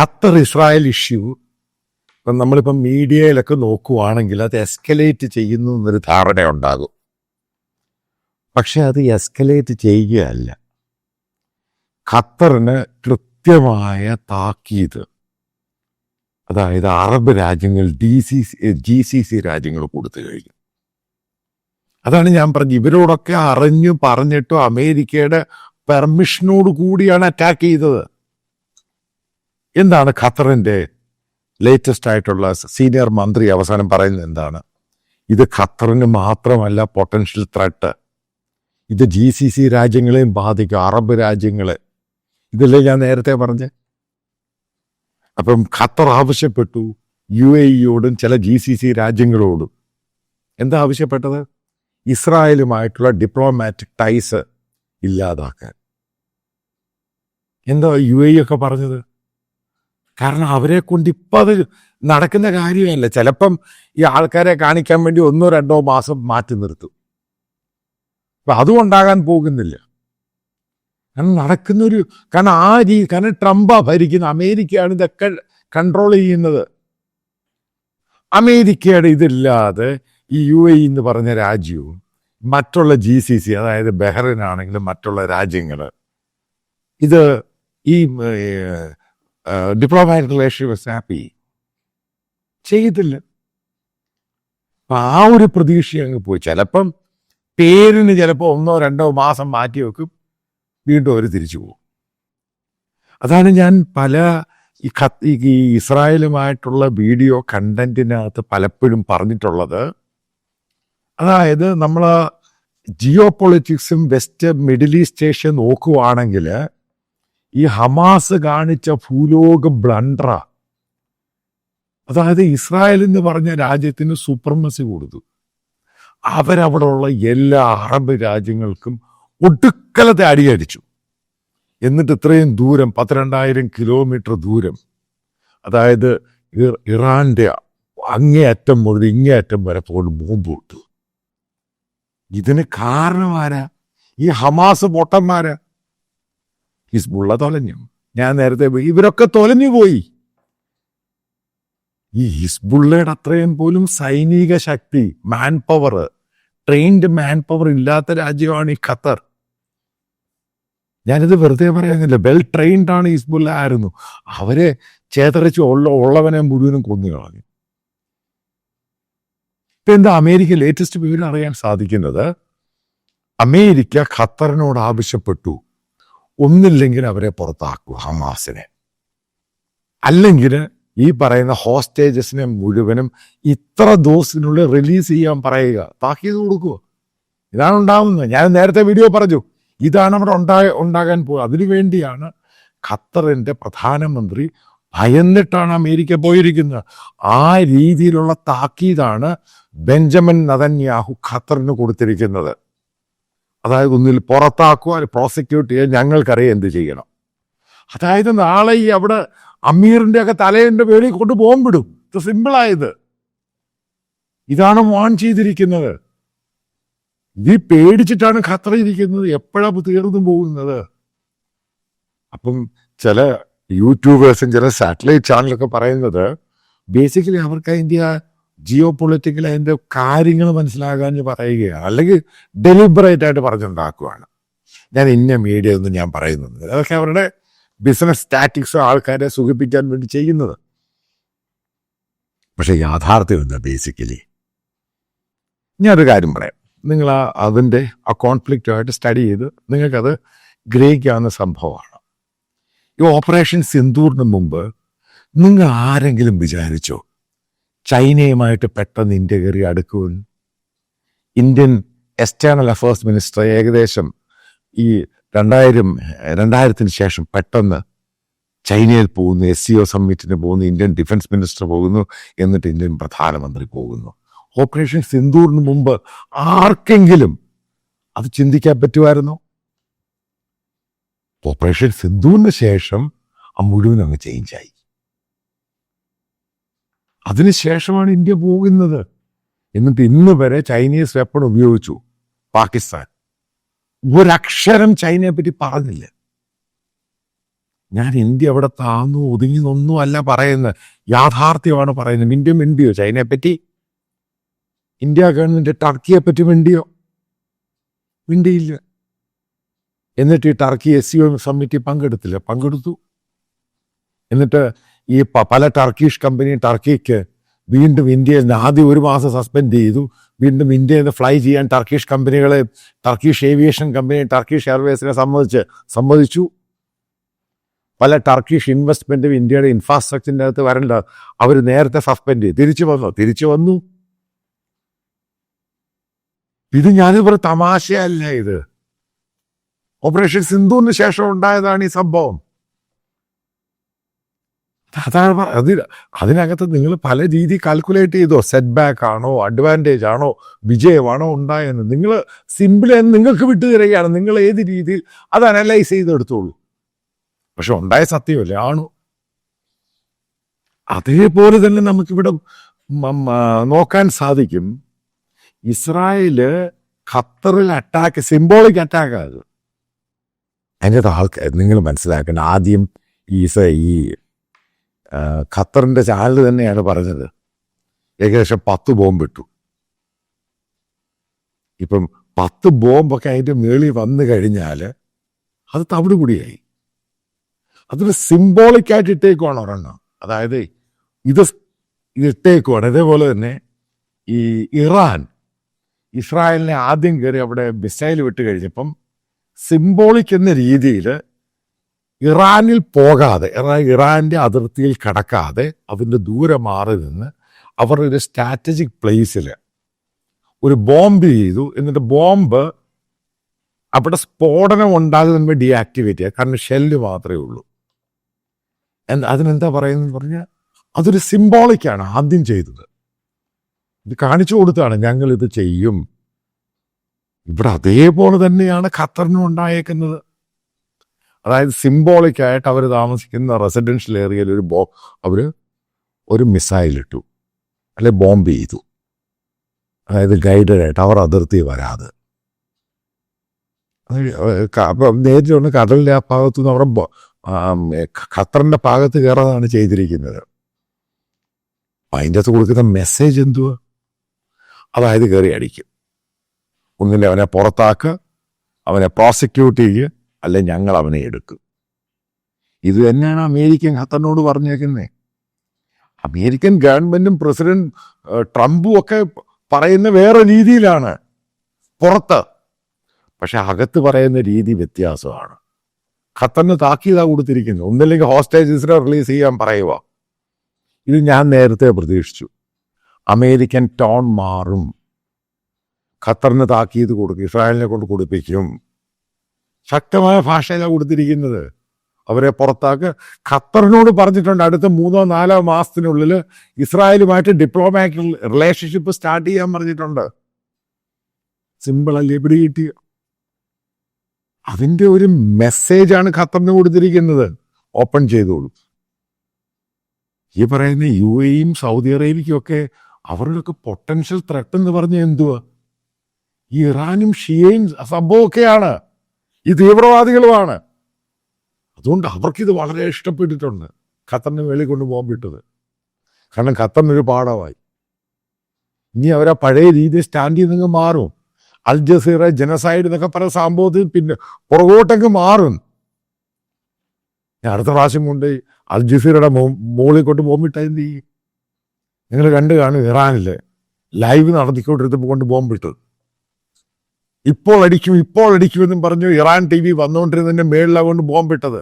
Qatar Israel issue ഇപ്പം നമ്മളിപ്പം മീഡിയയിലൊക്കെ നോക്കുവാണെങ്കിൽ അത് എസ്കലേറ്റ് ചെയ്യുന്നു എന്നൊരു ധാരണ ഉണ്ടാകും. പക്ഷെ അത് എസ്കലേറ്റ് ചെയ്യുകയല്ല. ഖത്തറിന് കൃത്യമായ താക്കീത് അതായത് അറബ് രാജ്യങ്ങൾ D C G C C രാജ്യങ്ങൾ കൊടുത്തു കഴിഞ്ഞു. അതാണ് ഞാൻ പറഞ്ഞത്. ഇവരോടൊക്കെ അറിഞ്ഞു പറഞ്ഞിട്ടും അമേരിക്കയുടെ പെർമിഷനോട് കൂടിയാണ് അറ്റാക്ക് ചെയ്തത്. എന്താണ് ഖത്തറിന്റെ ലേറ്റസ്റ്റ് ആയിട്ടുള്ള സീനിയർ മന്ത്രി അവസാനം പറയുന്നത് എന്താണ്? ഇത് ഖത്തറിന് മാത്രമല്ല പൊട്ടൻഷ്യൽ ത്രട്ട് ഇത് ജി സി സി രാജ്യങ്ങളെയും ബാധിക്കും അറബ് രാജ്യങ്ങളെ. ഇതല്ലേ ഞാൻ നേരത്തെ പറഞ്ഞ്? അപ്പം ഖത്തർ ആവശ്യപ്പെട്ടു യു എ ഇയോടും ചില ജി സി സി രാജ്യങ്ങളോടും. എന്താ ആവശ്യപ്പെട്ടത്? ഇസ്രായേലുമായിട്ടുള്ള ഡിപ്ലോമാറ്റിക് ടൈസ് ഇല്ലാതാക്കാൻ. എന്താ യു എ ഒക്കെ പറഞ്ഞത്? കാരണം അവരെ കൊണ്ട് ഇപ്പം അത് നടക്കുന്ന കാര്യമല്ല. ചിലപ്പം ഈ ആൾക്കാരെ കാണിക്കാൻ വേണ്ടി ഒന്നോ രണ്ടോ മാസം മാറ്റി നിർത്തും. അപ്പം അതും ഉണ്ടാകാൻ പോകുന്നില്ല. കാരണം നടക്കുന്നൊരു കാരണം ആ രീതി കാരണം ട്രംപാ ഭരിക്കുന്ന. അമേരിക്കയാണ് ഇതൊക്കെ കൺട്രോൾ ചെയ്യുന്നത്. അമേരിക്കയുടെ ഇതില്ലാതെ ഈ യു എ എന്ന് പറഞ്ഞ രാജ്യവും മറ്റുള്ള ജി സി സി അതായത് ബഹ്റൈൻ ആണെങ്കിലും മറ്റുള്ള രാജ്യങ്ങൾ ഇത് ഈ ഡിപ്ലോമാറ്റിക് റിലേഷൻ ഹാപ്പി ചെയ്തില്ല. അപ്പം ആ ഒരു പ്രതീക്ഷ അങ്ങ് പോയി. ചിലപ്പം പേരിന് ചിലപ്പോൾ ഒന്നോ രണ്ടോ മാസം മാറ്റി വെക്കും. വീണ്ടും അവർ തിരിച്ചു പോകും. അതാണ് ഞാൻ പല ഈ ഖത്ത് ഈ- ഈ ഇസ്രായേലുമായിട്ടുള്ള വീഡിയോ കണ്ടന്റിനകത്ത് പലപ്പോഴും പറഞ്ഞിട്ടുള്ളത്. അതായത് നമ്മൾ ജിയോ പൊളിറ്റിക്സും വെസ്റ്റ് മിഡിൽ ഈസ്റ്റ് ഏഷ്യ നോക്കുവാണെങ്കിൽ ഈ ഹമാസ് കാണിച്ച ഭൂലോക ബ്ലണ്ടറ. അതായത് ഇസ്രായേൽ എന്ന് പറഞ്ഞ രാജ്യത്തിന് സുപ്രമസി കൊടുത്തു. അവരവിടെ ഉള്ള എല്ലാ അറബ് രാജ്യങ്ങൾക്കും ഒടുക്കലത്തെ അടിയടിച്ചു. എന്നിട്ട് ഇത്രയും ദൂരം പത്തിരണ്ടായിരം കിലോമീറ്റർ ദൂരം അതായത് ഇറാന്റെ അങ്ങേയറ്റം മുതൽ ഇങ്ങേയറ്റം വരെ പോലും ബോംബ് ഇട്ടു ഇതിന് കാരണമാരാ ഈ ഹമാസ് പൊട്ടന്മാരാ. ഹിസ്ബുള്ള തൊലഞ്ഞു. ഞാൻ നേരത്തെ ഇവരൊക്കെ തൊലഞ്ഞു പോയി. ഈ ഹിസ്ബുള്ളയുടെ അത്രയും പോലും സൈനിക ശക്തി manpower trained manpower ഇല്ലാത്ത രാജ്യമാണ് ഈ ഖത്തർ. ഞാനിത് വെറുതെ പറയാനില്ല. വെൽ ട്രെയിൻഡ് ആണ് ഹിസ്ബുള്ള ആയിരുന്നു. അവരെ ചേതറിച്ച് ഉള്ള ഉള്ളവനെ മുഴുവനും കൊന്നു കളഞ്ഞു ഇപ്പൊ എന്താ അമേരിക്ക ലേറ്റസ്റ്റ് വിവരം അറിയാൻ സാധിക്കുന്നത്? അമേരിക്ക ഖത്തറിനോട് ആവശ്യപ്പെട്ടു. ഒന്നില്ലെങ്കിൽ അവരെ പുറത്താക്കൂ ഹമാസിനെ. അല്ലെങ്കിൽ ഈ പറയുന്ന ഹോസ്റ്റേജസിനെ മുഴുവനും ഇത്ര ദിവസത്തിനുള്ളിൽ റിലീസ് ചെയ്യാൻ പറയുക. താക്കീത് കൊടുക്കുക ഇതാണ് ഉണ്ടാകുന്നത് ഞാൻ നേരത്തെ വീഡിയോ പറഞ്ഞു. ഇതാണ് അവിടെ ഉണ്ടാ ഉണ്ടാകാൻ പോകുക അതിനു വേണ്ടിയാണ് ഖത്തറിന്റെ പ്രധാനമന്ത്രി ഭയന്നിട്ടാണ് അമേരിക്ക പോയിരിക്കുന്നത്. ആ രീതിയിലുള്ള താക്കീതാണ് ബെഞ്ചമിൻ നതന്യാഹു ഖത്തറിന് കൊടുത്തിരിക്കുന്നത്. അതായത് ഒന്നിൽ പുറത്താക്കുക പ്രോസിക്യൂട്ട് ചെയ്യാൻ ഞങ്ങൾക്കറിയാം എന്ത് ചെയ്യണം. അതായത് നാളെ ഈ അവിടെ അമീറിന്റെ ഒക്കെ തലേന്റെ പേരിൽ കൊണ്ട് ബോംബിടും ഇത് സിമ്പിളായത് ഇതാണ് വാൺ ചെയ്തിരിക്കുന്നത്. ഇത് പേടിച്ചിട്ടാണ് ഖത്തർ ഇരിക്കുന്നത് എപ്പോഴാ തീർന്നു പോകുന്നത്? അപ്പം ചില യൂട്യൂബേഴ്സും ചില സാറ്റലൈറ്റ് ചാനലൊക്കെ പറയുന്നത് ബേസിക്കലി അവർക്ക് അതിന്റെ ജിയോ പൊളിറ്റിക്കൽ അതിന്റെ കാര്യങ്ങൾ മനസ്സിലാകാൻ പറയുകയാണ്. അല്ലെങ്കിൽ ഡെലിബറേറ്റ് ആയിട്ട് പറഞ്ഞുണ്ടാക്കുകയാണ് ഞാൻ ഇന്ന മീഡിയ ഒന്നും ഞാൻ പറയുന്നുണ്ട് അതൊക്കെ അവരുടെ ബിസിനസ് സ്റ്റാറ്റിക്സോ ആൾക്കാരെ സുഖിപ്പിക്കാൻ വേണ്ടി ചെയ്യുന്നത്. പക്ഷേ യാഥാർത്ഥ്യം എന്താ ബേസിക്കലി ഞാനൊരു കാര്യം പറയാം. നിങ്ങൾ ആ അതിന്റെ ആ കോൺഫ്ലിക്റ്റുമായിട്ട് സ്റ്റഡി ചെയ്ത് നിങ്ങൾക്കത് ഗ്രഹിക്കാവുന്ന സംഭവമാണ്. ഈ ഓപ്പറേഷൻ സിന്ദൂറിന് മുമ്പ് നിങ്ങൾ ആരെങ്കിലും വിചാരിച്ചോ ചൈനയുമായിട്ട് പെട്ടെന്ന് ഇന്ത്യ കയറി അടുക്കുമെന്ന് ഇന്ത്യൻ എക്സ്റ്റേണൽ അഫയേഴ്സ് മിനിസ്റ്റർ ഏകദേശം ഈ രണ്ടായിരം രണ്ടായിരത്തിന് ശേഷം പെട്ടെന്ന് ചൈനയിൽ പോകുന്നു എസ് സി ഒ സമ്മിറ്റിന് പോകുന്നു ഇന്ത്യൻ ഡിഫൻസ് മിനിസ്റ്റർ പോകുന്നു എന്നിട്ട് ഇന്ത്യൻ പ്രധാനമന്ത്രി പോകുന്നു. ഓപ്പറേഷൻ സിന്ദൂറിന് മുമ്പ് ആർക്കെങ്കിലും അത് ചിന്തിക്കാൻ പറ്റുമായിരുന്നോ? ഓപ്പറേഷൻ സിന്ധുവിന് ശേഷം ആ മുഴുവൻ അങ്ങ് ചേഞ്ചായി അതിനുശേഷമാണ് ഇന്ത്യ പോകുന്നത്. എന്നിട്ട് ഇന്ന് വരെ ചൈനീസ് വെപ്പൺ ഉപയോഗിച്ചു പാകിസ്ഥാൻ. ഒരക്ഷരം ചൈനയെ പറ്റി പറഞ്ഞില്ല. ഞാൻ ഇന്ത്യ അവിടെ താന്നു ഒതുങ്ങിന്നൊന്നും അല്ല പറയുന്നത്. യാഥാർത്ഥ്യമാണ് പറയുന്നത്. ഇന്ത്യ മിണ്ടിയോ? ചൈനയെ പറ്റി? ഇന്ത്യ ഗവൺമെന്റ് ടർക്കിയെ പറ്റി മിണ്ടിയോ? മിണ്ടിയില്ല. എന്നിട്ട് ഈ ടർക്കി എസ് സി സമ്മിറ്റി പങ്കെടുത്തില്ല. പങ്കെടുത്തു. എന്നിട്ട് ഈ പല ടർക്കിഷ് കമ്പനി ടർക്കിക്ക് വീണ്ടും ഇന്ത്യയിൽ നിന്ന് ആദ്യം ഒരു മാസം സസ്പെൻഡ് ചെയ്തു. വീണ്ടും ഇന്ത്യയിൽ നിന്ന് ഫ്ലൈ ചെയ്യാൻ ടർക്കിഷ് കമ്പനികളെ ടർക്കിഷ് ഏവിയേഷൻ കമ്പനി ടർക്കിഷ് എയർവേസിനെ സംബന്ധിച്ച് സമ്മതിച്ചു പല ടർക്കിഷ് ഇൻവെസ്റ്റ്മെന്റും ഇന്ത്യയുടെ ഇൻഫ്രാസ്ട്രക്ചറിന്റെ അകത്ത് വരണ്ട. അവർ നേരത്തെ സസ്പെൻഡ് ചെയ്തു. തിരിച്ചു വന്നു? തിരിച്ചു വന്നു. ഇത് ഞാനിവിടെ തമാശയല്ല ഇത്. ഓപ്പറേഷൻ സിന്ധുവിന് ശേഷം ഉണ്ടായതാണ് ഈ സംഭവം. അതാണ് അതിന് അതിനകത്ത് നിങ്ങൾ പല രീതി കാൽക്കുലേറ്റ് ചെയ്തോ സെറ്റ് ബാക്ക് ആണോ അഡ്വാന്റേജ് ആണോ വിജയമാണോ ഉണ്ടായെന്ന്. നിങ്ങൾ സിമ്പിൾ എന്ന് നിങ്ങൾക്ക് വിട്ടു തരികയാണ്. നിങ്ങൾ ഏത് രീതിയിൽ അത് അനലൈസ് ചെയ്തെടുത്തോളൂ പക്ഷെ ഉണ്ടായ സത്യമല്ലേ ആണോ. അതേപോലെ തന്നെ നമുക്കിവിടെ നോക്കാൻ സാധിക്കും. ഇസ്രായേൽ ഖത്തറിൽ അറ്റാക്ക് സിംബോളിക് അറ്റാക്ക് അത് അതിന്റെ ആൾക്കാർ നിങ്ങൾ മനസ്സിലാക്കണം ആദ്യം ഈ ഈ ആ, ഖത്തറിന്റെ ചാനൽ തന്നെയാണ് പറഞ്ഞത്. ഏകദേശം പത്ത് ബോംബ് ഇട്ടു. ഇപ്പം പത്ത് ബോംബൊക്കെ അതിന്റെ മേളിൽ വന്നു കഴിഞ്ഞാൽ അത് തവിടുപൊടിയായി അതൊരു സിംബോളിക്കായിട്ട് ഇട്ടേക്കുവാണ് ഒരെണ്ണം. അതായത് ഇത് ഇട്ടേക്കുവാണ്. ഇതേപോലെ തന്നെ ഈ ഇറാൻ ഇസ്രായേലിനെ ആദ്യം കയറി അവിടെ മിസൈൽ വിട്ട് കഴിഞ്ഞപ്പം സിംബോളിക് എന്ന രീതിയിൽ ഇറാനിൽ പോകാതെ ഇറാ- ഇറാന്റെ അതിർത്തിയിൽ കടക്കാതെ അതിന്റെ ദൂരെ മാറി നിന്ന് അവർ ഒരു സ്ട്രാറ്റജിക് പ്ലേസിൽ ഒരു ബോംബ് ചെയ്തു. എന്നിട്ട് ബോംബ് അവിടെ സ്ഫോടനം ഉണ്ടാകുന്ന ഡീആക്ടിവേറ്റ് ചെയ്യുക കാരണം ഷെല്ല് മാത്രമേ ഉള്ളൂ. എന്ന് അതിനെന്താ പറയുന്നത് പറഞ്ഞാൽ അതൊരു സിംബോളിക്കാണ് ആദ്യം ചെയ്തത്. ഇത് കാണിച്ചു കൊടുത്താണ് ഞങ്ങൾ ഇത് ചെയ്യും. ഇവിടെ അതേപോലെ തന്നെയാണ് ഖത്തറിനും ഉണ്ടായേക്കുന്നത്. അതായത് സിംബോളിക് ആയിട്ട് അവർ താമസിക്കുന്ന റെസിഡൻഷ്യൽ ഏരിയയിൽ ഒരു ബോ അവർ ഒരു മിസൈൽ ഇട്ടു. അല്ലെ ബോംബ് ചെയ്തു. അതായത് ഗൈഡഡ് ആയിട്ട് അവർ അതിർത്തി വരാതെ. അപ്പം നേരിട്ട് കൊണ്ട് കടലിന്റെ ആ ഭാഗത്തു നിന്ന് അവരുടെ ഖത്തറിന്റെ ഭാഗത്ത് കയറാതാണ് ചെയ്തിരിക്കുന്നത്. അതിന്റെ അകത്ത് കൊടുക്കുന്ന മെസ്സേജ് എന്തുവാ? അതായത് കയറി അടിക്കും. ഒന്നില്ല അവനെ പുറത്താക്കുക അവനെ പ്രോസിക്യൂട്ട് ചെയ്യുക അല്ലെ ഞങ്ങൾ അവനെ എടുക്കും. ഇത് തന്നെയാണ് അമേരിക്കൻ ഖത്തറിനോട് പറഞ്ഞേക്കുന്നത് അമേരിക്കൻ ഗവൺമെന്റും പ്രസിഡന്റ് ട്രംപും ഒക്കെ പറയുന്ന വേറെ രീതിയിലാണ്. പുറത്ത്. പക്ഷെ അകത്ത് പറയുന്ന രീതി വ്യത്യാസമാണ്. ഖത്തറിന് താക്കീതാ കൊടുത്തിരിക്കുന്നു. ഒന്നില്ലെങ്കിൽ ഹോസ്റ്റേജസിനെ റിലീസ് ചെയ്യാൻ പറയുക ഇത് ഞാൻ നേരത്തെ പ്രതീക്ഷിച്ചു. അമേരിക്കൻ ടോൺ മാറും. ഖത്തറിന് താക്കീത് കൊടുക്കും ഇസ്രായേലിനെ കൊണ്ട് കൊടുപ്പിക്കും. ശക്തമായ ഭാഷയിലാണ് കൊടുത്തിരിക്കുന്നത്. അവരെ പുറത്താക്കുക ഖത്തറിനോട് പറഞ്ഞിട്ടുണ്ട് അടുത്ത മൂന്നോ നാലോ മാസത്തിനുള്ളിൽ ഇസ്രായേലുമായിട്ട് ഡിപ്ലോമാറ്റിക് റിലേഷൻഷിപ്പ് സ്റ്റാർട്ട് ചെയ്യാൻ പറഞ്ഞിട്ടുണ്ട്. സിമ്പിൾ അല്ലേ പിടി കിട്ടി അതിന്റെ ഒരു മെസ്സേജാണ് ഖത്തറിന് കൊടുത്തിരിക്കുന്നത്. ഓപ്പൺ ചെയ്തോളൂ. ഈ പറയുന്ന യു എയും സൗദി അറേബ്യയ്ക്കും ഒക്കെ അവരുടെയൊക്കെ പൊട്ടൻഷ്യൽ ത്രെട്ട് എന്ന് പറഞ്ഞാൽ എന്തുവാ? ഈ ഇറാനും ഷിയയും സംഭവമൊക്കെയാണ്. ഈ തീവ്രവാദികളുമാണ്. അതുകൊണ്ട് അവർക്ക് ഇത് വളരെ ഇഷ്ടപ്പെട്ടിട്ടുണ്ട്. ഖത്തറിന് വെളി കൊണ്ട് ബോംബിട്ടത് കാരണം ഖത്തറിനൊരു പാഠമായി. ഇനി അവരാ പഴയ രീതി സ്റ്റാൻഡ് ചെയ്തങ്ങ് മാറും. അൽ ജസീറ ജനസൈഡ് എന്നൊക്കെ പല സംഭവത്തിൽ പിന്നെ പുറകോട്ടങ്ങ് മാറും. ഞാൻ അടുത്ത പ്രാവശ്യം കൊണ്ട് അൽ ജസീറയുടെ മുകളിൽ കൊണ്ട് ബോംബിട്ട എന്ത് ചെയ്യും? നിങ്ങൾ കണ്ടു കാണും ഇറാനിൽ. ലൈവ് നടത്തിക്കൊണ്ടിരുത്തപ്പോൾ കൊണ്ട് ബോംബിട്ടത് ഇപ്പോൾ അടിക്കും ഇപ്പോൾ അടിക്കുമെന്നും പറഞ്ഞു ഇറാൻ ടി വി വന്നുകൊണ്ടിരുന്നതിന്റെ മേളിലാകൊണ്ട് ബോംബിട്ടത്.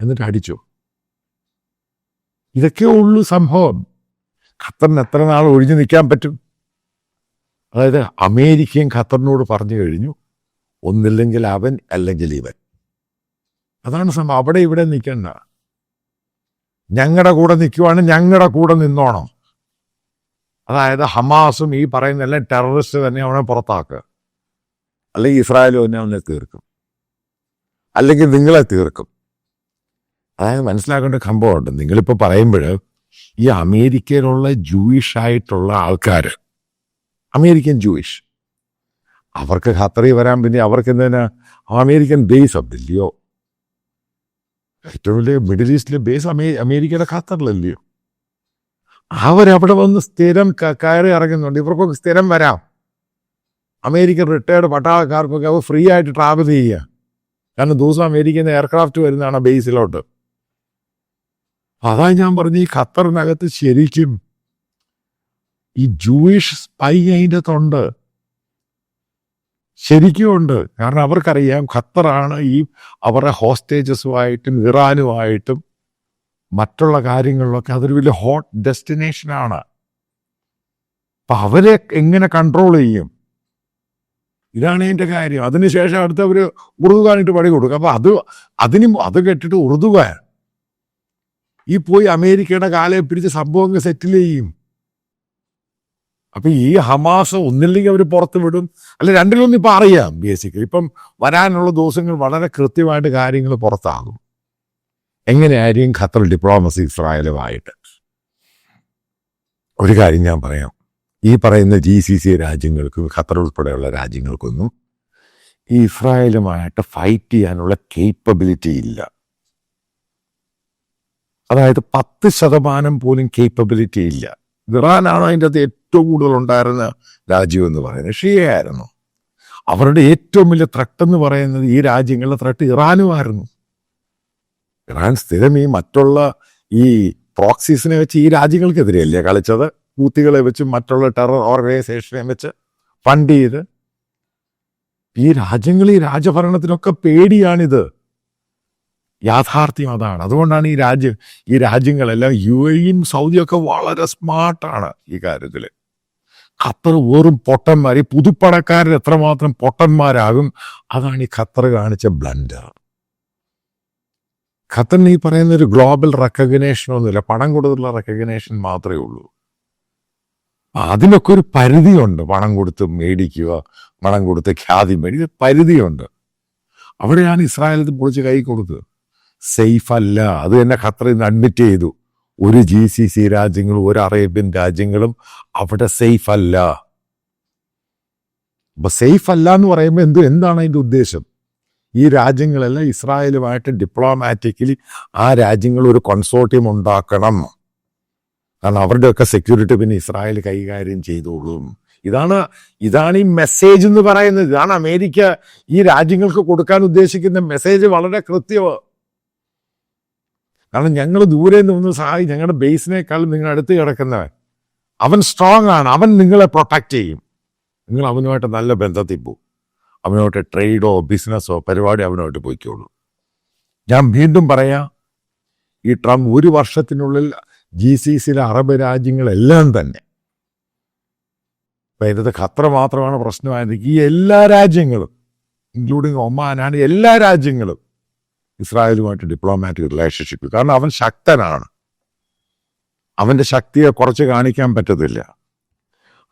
എന്നിട്ട് അടിച്ചു. ഇതൊക്കെ ഉള്ളു സംഭവം. ഖത്തറിന് എത്ര നാൾ ഒഴിഞ്ഞു നിൽക്കാൻ പറ്റും? അതായത് അമേരിക്കയും ഖത്തറിനോട് പറഞ്ഞു കഴിഞ്ഞു ഒന്നില്ലെങ്കിൽ അവൻ അല്ലെങ്കിൽ ഇവൻ. അതാണ് സംഭവം. അവിടെ ഇവിടെ നിൽക്കണ്ട. ഞങ്ങളുടെ കൂടെ നിൽക്കുവാണ് ഞങ്ങളുടെ കൂടെ നിന്നോണം. അതായത് ഹമാസും ഈ പറയുന്ന എല്ലാം ടെററിസ്റ്റ് തന്നെ അവനെ പുറത്താക്കുക. അല്ലെങ്കിൽ ഇസ്രായേലും തന്നെ അവനെ തീർക്കും. അല്ലെങ്കിൽ നിങ്ങളെ തീർക്കും. അതായത് മനസ്സിലാക്കേണ്ട സംഭവമുണ്ട്. നിങ്ങളിപ്പോൾ പറയുമ്പോൾ ഈ അമേരിക്കയിലുള്ള ജൂയിഷ് ആയിട്ടുള്ള ആൾക്കാർ അമേരിക്കൻ ജൂയിഷ് അവർക്ക് ഖത്തറിൽ വരാൻ പിന്നെ അവർക്ക് എന്തിനാ? അമേരിക്കൻ ബേസ് അതില്ലയോ ഏറ്റവും വലിയ മിഡിൽ ഈസ്റ്റിലെ ബേസ് അമേ അമേരിക്കയുടെ ഖത്തറിലല്ലയോ? അവരവിടെ വന്ന് സ്ഥിരം കയറി ഇറങ്ങുന്നുണ്ട്. ഇവർക്കൊക്കെ സ്ഥിരം വരാം. അമേരിക്കൻ റിട്ടയർഡ് പട്ടാളക്കാർക്കൊക്കെ അവർ ഫ്രീ ആയിട്ട് ട്രാവൽ ചെയ്യുക. കാരണം ദിവസം അമേരിക്കയിൽ നിന്ന് എയർക്രാഫ്റ്റ് വരുന്നതാണ് ബേസിലോട്ട് അതാ ഞാൻ പറഞ്ഞു ഈ ഖത്തറിനകത്ത് ശരിക്കും ഈ ജൂയിഷ് സ്പൈ അതിന്റെ അകത്തുണ്ട് ശരിക്കും ഉണ്ട്. കാരണം അവർക്കറിയാം ഖത്തറാണ് ഈ അവരുടെ ഹോസ്റ്റേജസുമായിട്ടും ഇറാനുമായിട്ടും മറ്റുള്ള കാര്യങ്ങളിലൊക്കെ അതൊരു വലിയ ഹോട്ട് ഡെസ്റ്റിനേഷനാണ് അപ്പൊ അവരെ എങ്ങനെ കൺട്രോൾ ചെയ്യും? ഇതാണ് എന്റെ കാര്യം. അതിനുശേഷം അടുത്ത് അവർ ഉറുദു കാണിട്ട് പണി കൊടുക്കും. അപ്പൊ അത് അതിന് അത് കെട്ടിട്ട് ഉറുദുകാൻ ഈ പോയി അമേരിക്കയുടെ കാലെ പിടിച്ച് സംഭവങ്ങൾ സെറ്റിൽ ചെയ്യും. അപ്പൊ ഈ ഹമാസ് ഒന്നില്ലെങ്കിൽ അവർ പുറത്ത് വിടും. അല്ല രണ്ടിലൊന്നും ഇപ്പൊ അറിയാം ബേസിക്കലി ഇപ്പം വരാനുള്ള ദിവസങ്ങൾ വളരെ കൃത്യമായിട്ട് കാര്യങ്ങൾ പുറത്താകും. എങ്ങനെയായിരിക്കും ഖത്തർ ഡിപ്ലോമസി ഇസ്രായേലുമായിട്ട്? ഒരു കാര്യം ഞാൻ പറയാം. ഈ പറയുന്ന ജി സി സി രാജ്യങ്ങൾക്കും ഖത്തർ ഉൾപ്പെടെയുള്ള രാജ്യങ്ങൾക്കൊന്നും ഈ ഇസ്രായേലുമായിട്ട് ഫൈറ്റ് ചെയ്യാനുള്ള കേപ്പബിലിറ്റി ഇല്ല. അതായത് പത്ത് ശതമാനം പോലും കേപ്പബിലിറ്റി ഇല്ല. ഇറാനാണ് അതിന്റെ അകത്ത് ഏറ്റവും കൂടുതൽ ഉണ്ടായിരുന്ന രാജ്യം എന്ന് പറയുന്നത്? ഷിയയായിരുന്നു. അവരുടെ ഏറ്റവും വലിയ ത്രട്ട് എന്ന് പറയുന്നത് ഈ രാജ്യങ്ങളുടെ ത്രട്ട് ഇറാനുമായിരുന്നു. ഇറാൻ സ്ഥിരം ഈ മറ്റുള്ള ഈ പ്രോക്സീസിനെ വെച്ച് ഈ രാജ്യങ്ങൾക്കെതിരെയല്ലേ കളിച്ചത്? കൂത്തികളെ വെച്ചും മറ്റുള്ള ടെറർ ഓർഗനൈസേഷനെ വെച്ച് ഫണ്ട് ചെയ്ത്. ഈ രാജ്യങ്ങൾ ഈ രാജഭരണത്തിനൊക്കെ പേടിയാണിത്. യാഥാർത്ഥ്യം അതാണ്. അതുകൊണ്ടാണ് ഈ രാജ്യം ഈ രാജ്യങ്ങളെല്ലാം യു എയും സൗദിയൊക്കെ വളരെ സ്മാർട്ടാണ് ഈ കാര്യത്തിൽ ഖത്തർ വെറും പൊട്ടന്മാർ ഈ പുതുപ്പണക്കാരൻ എത്രമാത്രം പൊട്ടന്മാരാകും? അതാണ് ഈ ഖത്തർ കാണിച്ച ബ്ലണ്ടർ ഖത്തറിന് ഈ പറയുന്ന ഒരു ഗ്ലോബൽ റെക്കഗ്നേഷൻ ഒന്നുമില്ല. പണം കൊടുത്തുള്ള റെക്കഗ്നേഷൻ മാത്രമേ ഉള്ളൂ. അതിനൊക്കെ ഒരു പരിധിയുണ്ട്. പണം കൊടുത്ത് മേടിക്കുക പണം കൊടുത്ത് ഖ്യാതി മേടിക്കുക പരിധിയുണ്ട്. അവിടെയാണ് ഇസ്രായേൽ ഇത് പൊളിച്ച് കൈ കൊടുത്തത് സേഫ് അല്ല അത് തന്നെ ഖത്തർ ഇന്ന് അഡ്മിറ്റ് ചെയ്തു. ഒരു ജി സി സി രാജ്യങ്ങളും ഒരു അറേബ്യൻ രാജ്യങ്ങളും അവിടെ സേഫ് അല്ല അപ്പൊ സേഫ് അല്ല എന്ന് പറയുമ്പോൾ എന്ത് എന്താണ് അതിന്റെ ഉദ്ദേശം? ഈ രാജ്യങ്ങളെല്ലാം ഇസ്രായേലുമായിട്ട് ഡിപ്ലോമാറ്റിക്കലി ആ രാജ്യങ്ങൾ ഒരു കൺസോർട്ടിയം ഉണ്ടാക്കണം. കാരണം അവരുടെയൊക്കെ സെക്യൂരിറ്റി പിന്നെ ഇസ്രായേൽ കൈകാര്യം ചെയ്തോളും. ഇതാണ് ഇതാണ് ഈ മെസ്സേജ് എന്ന് പറയുന്നത്. ഇതാണ് അമേരിക്ക ഈ രാജ്യങ്ങൾക്ക് കൊടുക്കാൻ ഉദ്ദേശിക്കുന്ന മെസ്സേജ് വളരെ കൃത്യമാണ് കാരണം ഞങ്ങൾ ദൂരെ നിന്ന് സഹായി ഞങ്ങളുടെ ബേസിനേക്കാളും നിങ്ങൾ അടുത്ത് കിടക്കുന്നവൻ. അവൻ സ്ട്രോങ് ആണ് അവൻ നിങ്ങളെ പ്രൊട്ടക്റ്റ് ചെയ്യും. നിങ്ങൾ അവനുമായിട്ട് നല്ല ബന്ധത്തിൽ പോകും. അവനുമായിട്ട് ട്രേഡോ ബിസിനസ്സോ പരിപാടി അവനോട്ട് പോയിക്കോളൂ. ഞാൻ വീണ്ടും പറയാം ഈ ട്രംപ് ഒരു വർഷത്തിനുള്ളിൽ ജി സി സിയിലെ അറബ് രാജ്യങ്ങളെല്ലാം തന്നെ ഇപ്പം ഇതിനകത്ത് ഖത്തർ മാത്രമാണ് പ്രശ്നമായത് ഈ എല്ലാ രാജ്യങ്ങളും ഇൻക്ലൂഡിങ് ഒമാനാണ് എല്ലാ രാജ്യങ്ങളും ഇസ്രായേലുമായിട്ട് ഡിപ്ലോമാറ്റിക് റിലേഷൻഷിപ്പ് കാരണം അവൻ ശക്തനാണ്. അവന്റെ ശക്തിയെ കുറച്ച് കാണിക്കാൻ പറ്റത്തില്ല.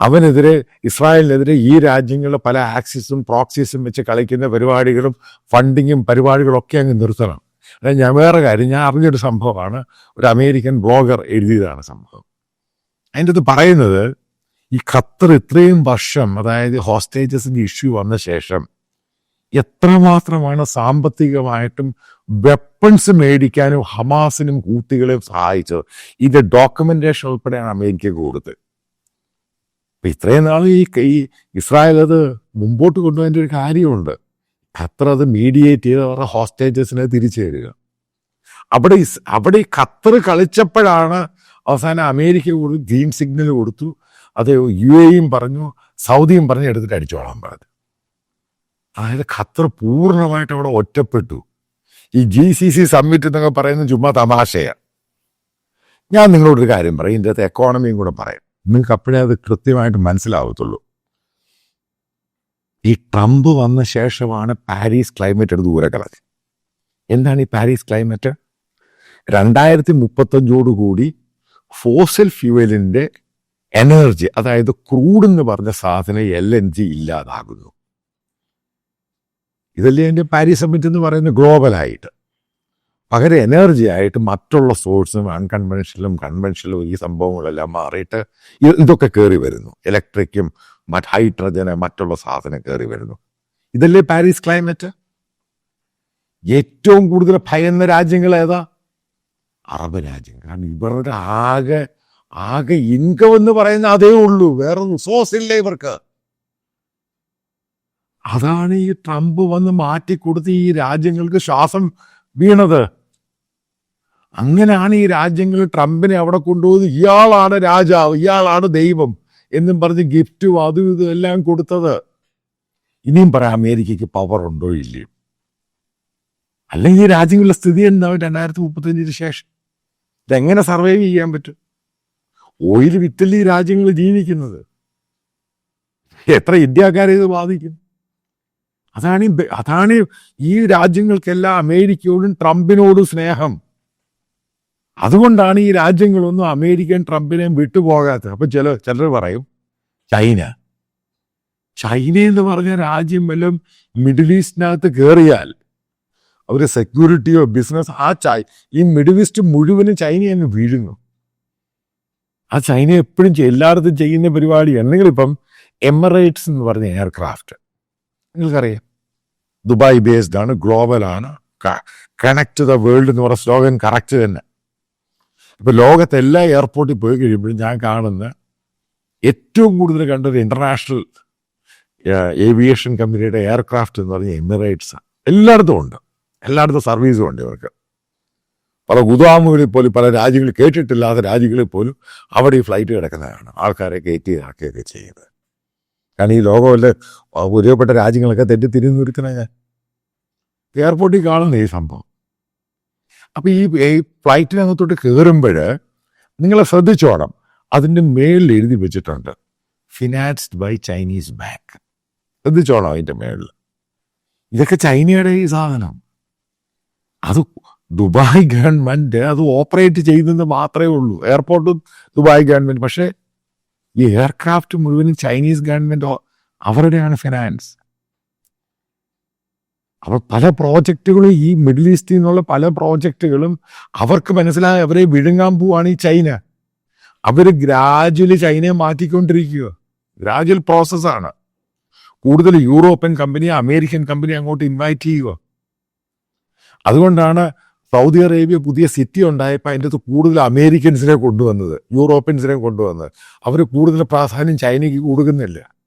അവനെതിരെ ഇസ്രായേലിനെതിരെ ഈ രാജ്യങ്ങളിലെ പല ആക്സിസും പ്രോക്സിസും വെച്ച് കളിക്കുന്ന പരിപാടികളും ഫണ്ടിങ്ങും പരിപാടികളും ഒക്കെ അങ്ങ് നിർത്തണം. അതായത് ഞാൻ വേറെ കാര്യം ഞാൻ അറിഞ്ഞൊരു സംഭവമാണ്. ഒരു അമേരിക്കൻ ബ്ലോഗർ എഴുതിയതാണ് സംഭവം. അതിന്റെ അത് പറയുന്നത് ഈ ഖത്തർ ഇത്രയും വർഷം അതായത് ഹോസ്റ്റേജസിന്റെ ഇഷ്യൂ വന്ന ശേഷം എത്രമാത്രമാണ് സാമ്പത്തികമായിട്ടും വെപ്പൺസ് മേടിക്കാനും ഹമാസിനും കൂത്തികളെയും സഹായിച്ചത്? ഇത് ഡോക്യുമെന്റേഷൻ ഉൾപ്പെടെയാണ് അമേരിക്ക കൊടുത്തത്. അപ്പൊ ഇത്രയും നാൾ ഈ ഈ ഇസ്രായേൽ അത് മുമ്പോട്ട് കൊണ്ടുപോയതിന്റെ ഒരു കാര്യമുണ്ട്. ഖത്തർ അത് മീഡിയേറ്റ് ചെയ്ത് അവരുടെ ഹോസ്റ്റേജസിനെ തിരിച്ചു തരിക. അവിടെ അവിടെ ഈ ഖത്തർ കളിച്ചപ്പോഴാണ് അവസാനം അമേരിക്ക കൂടുതൽ ഗ്രീൻ സിഗ്നൽ കൊടുത്തു. അത് യു എയും പറഞ്ഞു സൗദിയും പറഞ്ഞു എടുത്തിട്ട് അടിച്ചോളാൻ പറഞ്ഞു. അതായത് ഖത്തർ പൂർണമായിട്ട് അവിടെ ഒറ്റപ്പെട്ടു. ഈ ജി സി സി സമ്മിറ്റ് എന്നൊക്കെ പറയുന്നത് ചുമ്മാ തമാശയാണ് ഞാൻ നിങ്ങളോടൊരു കാര്യം പറയും ഇതിന്റെ അകത്ത് എക്കോണമിയും കൂടെ പറയാം. നിങ്ങൾക്ക് അപ്പോഴേ അത് കൃത്യമായിട്ട് മനസ്സിലാവത്തുള്ളൂ. ഈ ട്രംപ് വന്ന ശേഷമാണ് പാരീസ് ക്ലൈമറ്റ് എടുത്ത് ദൂരെ കളഞ്ഞത്. എന്താണ് ഈ പാരീസ് ക്ലൈമറ്റ്? രണ്ടായിരത്തി മുപ്പത്തഞ്ചോടുകൂടി ഫോസൽ ഫ്യൂവലിന്റെ എനർജി അതായത് ക്രൂഡ് എന്ന് പറഞ്ഞ സാധനം എൽ എൻ ജി ഇല്ലാതാകുന്നു. ഇതല്ലേ എന്റെ പാരീസ് സമ്മിറ്റ് എന്ന് പറയുന്നത്? ഗ്ലോബലായിട്ട്. പകരം എനർജി ആയിട്ട് മറ്റുള്ള സോഴ്സും അൺകൺവെൻഷനലും കൺവെൻഷനലും ഈ സംഭവങ്ങളെല്ലാം മാറിയിട്ട് ഇതൊക്കെ കയറി വരുന്നു. ഇലക്ട്രിക്കും മറ്റ് ഹൈഡ്രജന് മറ്റുള്ള സാധനം കയറി വരുന്നു. ഇതല്ലേ പാരീസ് ക്ലൈമറ്റ് ഏറ്റവും കൂടുതൽ ഭയന്ന രാജ്യങ്ങൾ ഏതാ? അറബ് രാജ്യം കാരണം ഇവരുടെ ആകെ ആകെ ഇൻകം എന്ന് പറയുന്ന അതേ ഉള്ളൂ. വേറെ റിസോഴ്സ് ഇല്ല ഇവർക്ക്. അതാണ് ഈ ട്രംപ് വന്ന് മാറ്റി മാറ്റിക്കൊടുത്ത് ഈ രാജ്യങ്ങൾക്ക് ശ്വാസം വീണത്. അങ്ങനെയാണ് ഈ രാജ്യങ്ങൾ ട്രംപിനെ അവിടെ കൊണ്ടുപോകുന്നത് ഇയാളാണ് രാജാവ് ഇയാളാണ് ദൈവം എന്നും പറഞ്ഞ് ഗിഫ്റ്റും അതും ഇതും എല്ലാം കൊടുത്തത്. ഇനിയും പറയാം അമേരിക്കയ്ക്ക് പവർ ഉണ്ടോ ഇല്ലേ അല്ലെങ്കിൽ ഈ രാജ്യങ്ങളുടെ സ്ഥിതി എന്താവും രണ്ടായിരത്തി മുപ്പത്തഞ്ചിന് ശേഷം? ഇതെങ്ങനെ സർവൈവ് ചെയ്യാൻ പറ്റും? ഓയിൽ വിറ്റല്ലേ ഈ രാജ്യങ്ങൾ ജീവിക്കുന്നത്? എത്ര ഇന്ത്യക്കാരെ ഇത് ബാധിക്കും? അതാണ് അതാണ് ഈ രാജ്യങ്ങൾക്കെല്ലാം അമേരിക്കയോടും ട്രംപിനോടും സ്നേഹം. അതുകൊണ്ടാണ് ഈ രാജ്യങ്ങളൊന്നും അമേരിക്കൻ ട്രംപിനെയും വിട്ടുപോകാത്തത്. അപ്പൊ ചില ചിലർ പറയും ചൈന. ചൈന എന്ന് പറഞ്ഞ രാജ്യം വല്ലതും മിഡിൽ ഈസ്റ്റിനകത്ത് കയറിയാൽ അവർ സെക്യൂരിറ്റിയോ ബിസിനസ് ആ ചൈ ഈ മിഡിൽ ഈസ്റ്റ് മുഴുവനും ചൈന അങ്ങ് വീഴുന്നു. ആ ചൈന എപ്പോഴും എല്ലായിടത്തും ചെയ്യുന്ന പരിപാടി എന്തെങ്കിലും ഇപ്പം എമറേറ്റ്സ് എന്ന് പറഞ്ഞ എയർക്രാഫ്റ്റ്. നിങ്ങൾക്കറിയാം. ദുബായ് ബേസ്ഡ് ആണ് ഗ്ലോബൽ ആണ് കണക്ട് ദ വേൾഡ് എന്ന് പറഞ്ഞ സ്ലോഗൻ കറക്റ്റ് തന്നെ. ഇപ്പൊ ലോകത്തെ എല്ലാ എയർപോർട്ടിൽ പോയി കഴിയുമ്പോഴും ഞാൻ കാണുന്ന ഏറ്റവും കൂടുതൽ കണ്ടത് ഇന്റർനാഷണൽ ഏവിയേഷൻ കമ്പനിയുടെ എയർക്രാഫ്റ്റ് എന്ന് പറഞ്ഞ എമിറേറ്റ്സ് എല്ലായിടത്തും ഉണ്ട്. എല്ലായിടത്തും സർവീസും ഉണ്ട് ഇവർക്ക്. പല ഗുദാമുകളിൽ പോലും പല രാജ്യങ്ങളിൽ കേട്ടിട്ടില്ലാത്ത രാജ്യങ്ങളിൽ പോലും അവിടെ ഈ ഫ്ലൈറ്റ് കിടക്കുന്നതാണ്. ആൾക്കാരെ കയറ്റി ഇറക്കുകയൊക്കെ ചെയ്യുന്നത്. കാരണം ഈ ലോകമല്ലേ ഉപയോഗപ്പെട്ട രാജ്യങ്ങളൊക്കെ തെറ്റി തിരിഞ്ഞു നിൽക്കുന്ന ഞാൻ എയർപോർട്ടിൽ കാണുന്ന ഈ സംഭവം. അപ്പൊ ഈ ഫ്ലൈറ്റിനകത്തോട്ട് കയറുമ്പോൾ നിങ്ങൾ ശ്രദ്ധിച്ചോണം. അതിന്റെ മേളിൽ എഴുതി വെച്ചിട്ടുണ്ട്. ഫിനാൻസ്ഡ് ബൈ ചൈനീസ് ബാങ്ക് ശ്രദ്ധിച്ചോണം അതിന്റെ മേളിൽ. ഇതൊക്കെ ചൈനയുടെ ഈ സാധനം. അത് ദുബായ് ഗവൺമെന്റ് അത് ഓപ്പറേറ്റ് ചെയ്യുന്നത് മാത്രമേ ഉള്ളൂ. എയർപോർട്ടും ദുബായ് ഗവൺമെന്റ്. പക്ഷേ ഈ എയർക്രാഫ്റ്റ് മുഴുവനും ചൈനീസ് ഗവൺമെന്റ് ഓ- അവരുടെയാണ് ഫിനാൻസ്. അപ്പോൾ പല പ്രോജക്റ്റുകളും ഈ മിഡിൽ ഈസ്റ്റിൽ നിന്നുള്ള പല പ്രോജക്റ്റുകളും അവർക്ക് മനസ്സിലായി അവരെ വിഴുങ്ങാൻ പോവാണ് ഈ ചൈന. അവർ ഗ്രാജുവലി ചൈനയെ മാറ്റിക്കൊണ്ടിരിക്കുക. ഗ്രാജുവൽ പ്രോസസ്സാണ് കൂടുതൽ യൂറോപ്യൻ കമ്പനി അമേരിക്കൻ കമ്പനി അങ്ങോട്ട് ഇൻവൈറ്റ് ചെയ്യുക. അതുകൊണ്ടാണ് സൗദി അറേബ്യ പുതിയ സിറ്റി ഉണ്ടായപ്പോൾ അതിന്റെ അകത്ത് കൂടുതൽ അമേരിക്കൻസിനെ കൊണ്ടുവന്നത് യൂറോപ്യൻസിനെ കൊണ്ടുവന്നത്. അവർ കൂടുതൽ പ്രാധാന്യം ചൈനയ്ക്ക് കൊടുക്കുന്നില്ല.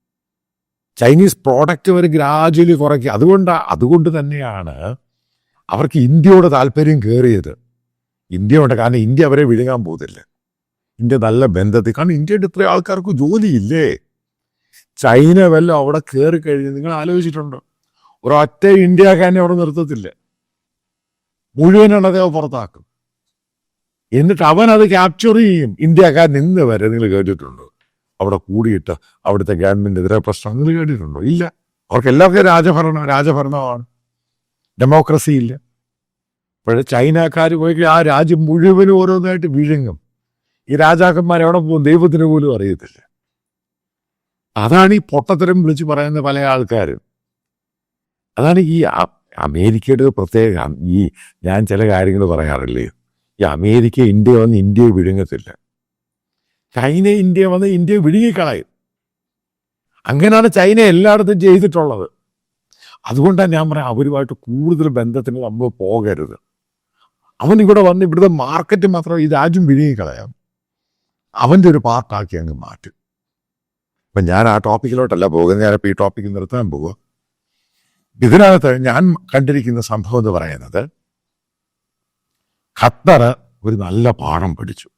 ചൈനീസ് പ്രോഡക്റ്റ് വരെ ഗ്രാജുവലി കുറയ്ക്കുക അതുകൊണ്ട് അതുകൊണ്ട് തന്നെയാണ് അവർക്ക് ഇന്ത്യയോട് താല്പര്യം കയറിയത് ഇന്ത്യയുണ്ട് കാരണം ഇന്ത്യ അവരെ വിഴുങ്ങാൻ പോകുന്നില്ല ഇന്ത്യ നല്ല ബന്ധത്തിൽ. കാരണം ഇന്ത്യയുടെ ഇത്രയും ആൾക്കാർക്ക് ജോലിയില്ലേ? ചൈന വല്ലതും അവിടെ കയറി കഴിഞ്ഞ് നിങ്ങൾ ആലോചിച്ചിട്ടുണ്ടോ? ഒരൊറ്റ ഇന്ത്യക്കാരനെ അവിടെ നിർത്തത്തില്ല. മുഴുവനാണ് അദ്ദേഹം പുറത്താക്കും. എന്നിട്ട് അവൻ അത് ക്യാപ്ചർ ചെയ്യും. ഇന്ത്യക്കാരൻ ഇന്ന് വരെ നിങ്ങൾ കേട്ടിട്ടുണ്ടോ? അവിടെ കൂടിയിട്ട് അവിടുത്തെ ഗവൺമെന്റിനെതിരെ പ്രശ്നം. നിങ്ങൾ കേട്ടിട്ടുണ്ടോ? ഇല്ല. അവർക്ക് എല്ലാവർക്കും രാജഭരണം രാജഭരണമാണ്. ഡെമോക്രസി ഇല്ല. ഇപ്പോഴേ ചൈനക്കാർ പോയി ആ രാജ്യം മുഴുവനും ഓരോന്നായിട്ട് വിഴുങ്ങും. ഈ രാജാക്കന്മാർ എവിടെ പോകും? ദൈവത്തിന് പോലും അറിയത്തില്ല. അതാണ് ഈ പൊട്ടത്തരം വിളിച്ച് പറയുന്ന പല ആൾക്കാരും. അതാണ് ഈ അമേരിക്കയുടെ പ്രത്യേക ഈ ഞാൻ ചില കാര്യങ്ങൾ പറയാറില്ലേ? ഈ അമേരിക്ക ഇന്ത്യ വന്ന് ഇന്ത്യയെ വിഴുങ്ങത്തില്ല. ചൈന ഇന്ത്യ വന്ന് ഇന്ത്യ വിഴുങ്ങിക്കളയും. അങ്ങനെയാണ് ചൈന എല്ലായിടത്തും ചെയ്തിട്ടുള്ളത്. അതുകൊണ്ടാണ് ഞാൻ പറയാം അവരുമായിട്ട് കൂടുതൽ ബന്ധത്തിന് നമ്മൾ പോകരുത്. അവൻ ഇവിടെ വന്ന് ഇവിടുത്തെ മാർക്കറ്റ് മാത്രം ഈ രാജ്യം വിഴുങ്ങിക്കളയാം. അവന്റെ ഒരു പാർട്ടാക്കി അങ്ങ് മാറ്റും. അപ്പം ഞാൻ ആ ടോപ്പിക്കിലോട്ടല്ല പോകുന്നത്. ഞാനിപ്പോൾ ഈ ടോപ്പിക്ക് നിർത്താൻ പോകുക ഇതിനകത്ത് ഞാൻ കണ്ടിരിക്കുന്ന സംഭവം എന്ന് പറയുന്നത് ഖത്തർ ഒരു നല്ല പാഠം പഠിച്ചു.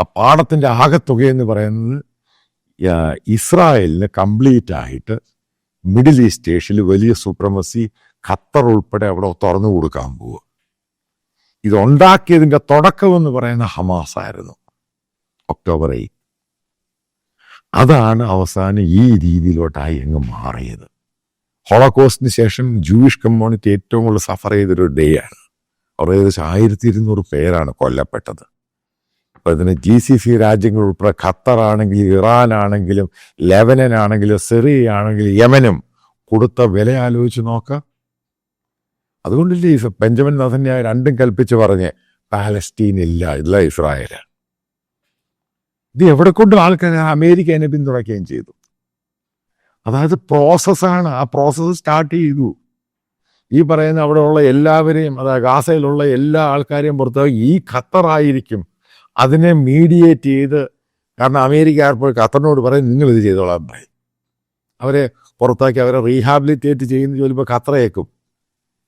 ആ പാടത്തിന്റെ ആകത്തുക പറയുന്നത് ഇസ്രായേലിന് കംപ്ലീറ്റ് ആയിട്ട് മിഡിൽ ഈസ്റ്റ് ഏഷ്യയിൽ വലിയ സുപ്രമസി ഖത്തർ ഉൾപ്പെടെ അവിടെ തുറന്നു കൊടുക്കാൻ പോവുക. ഇതുണ്ടാക്കിയതിന്റെ തുടക്കം എന്ന് പറയുന്ന ഹമാസ് ആയിരുന്നു ഒക്ടോബർ എയ്റ്റ് അതാണ് അവസാനം ഈ രീതിയിലോട്ടായി അങ്ങ് മാറിയത്. ഹോളോകോസ്റ്റിന് ശേഷം ജൂയിഷ് കമ്മ്യൂണിറ്റി ഏറ്റവും കൂടുതൽ സഫർ ചെയ്തൊരു ഡേ ആണ്. അവർ ഏകദേശം ആയിരത്തി ഇരുന്നൂറ് പേരാണ് കൊല്ലപ്പെട്ടത്. അപ്പൊ ഇതിന് ജി സി സി രാജ്യങ്ങൾ ഉൾപ്പെടെ ഖത്തറാണെങ്കിലും ഇറാനാണെങ്കിലും ലെബനൻ ആണെങ്കിലും സിറിയ ആണെങ്കിലും യമനും കൊടുത്ത വില ആലോചിച്ച് നോക്കാം. അതുകൊണ്ടില്ലേ ബെഞ്ചമിൻ നസന്യ രണ്ടും കൽപ്പിച്ച് പറഞ്ഞ് പാലസ്റ്റീൻ ഇല്ല ഇല്ല ഇസ്രായേൽ ഇത് എവിടെ കൊണ്ട് ആൾക്കാർ അമേരിക്ക അതിനെ പിന്തുണയ്ക്കുകയും ചെയ്തു. അതായത് പ്രോസസ്സാണ് ആ പ്രോസസ്സ് സ്റ്റാർട്ട് ചെയ്തു. ഈ പറയുന്ന അവിടെയുള്ള എല്ലാവരെയും അതായത് ഗാസയിലുള്ള എല്ലാ ആൾക്കാരെയും പുറത്താക്കി. ഈ ഖത്തറായിരിക്കും അതിനെ മീഡിയേറ്റ് ചെയ്ത് കാരണം അമേരിക്ക ആയപ്പോൾ ഖത്തറിനോട് പറയും നിങ്ങളിത് ഇത് ചെയ്തോളാൻ പറയും അവരെ പുറത്താക്കി അവരെ റീഹാബിലിറ്റേറ്റ് ചെയ്യുന്ന ചോദിക്കുമ്പോൾ ഖത്തറയേക്കും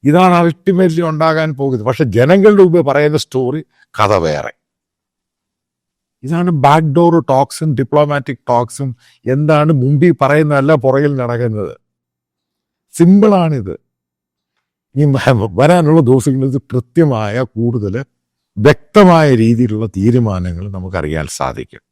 ഇതാണ് അൾട്ടിമേറ്റ്ലി ഉണ്ടാകാൻ പോകുന്നത്. പക്ഷെ ജനങ്ങളുടെ മുമ്പ് പറയുന്ന സ്റ്റോറി കഥ വേറെ. ഇതാണ് ബാക്ക്ഡോർ ടോക്സും ഡിപ്ലോമാറ്റിക് ടോക്സും എന്താണ് മുമ്പിൽ പറയുന്നതല്ല പുറകിൽ നടക്കുന്നത്. സിമ്പിളാണിത് ഈ വരാനുള്ള ദിവസങ്ങളിൽ കൃത്യമായ കൂടുതൽ വ്യക്തമായ രീതിയിലുള്ള തീരുമാനങ്ങൾ നമുക്കറിയാൻ സാധിക്കും.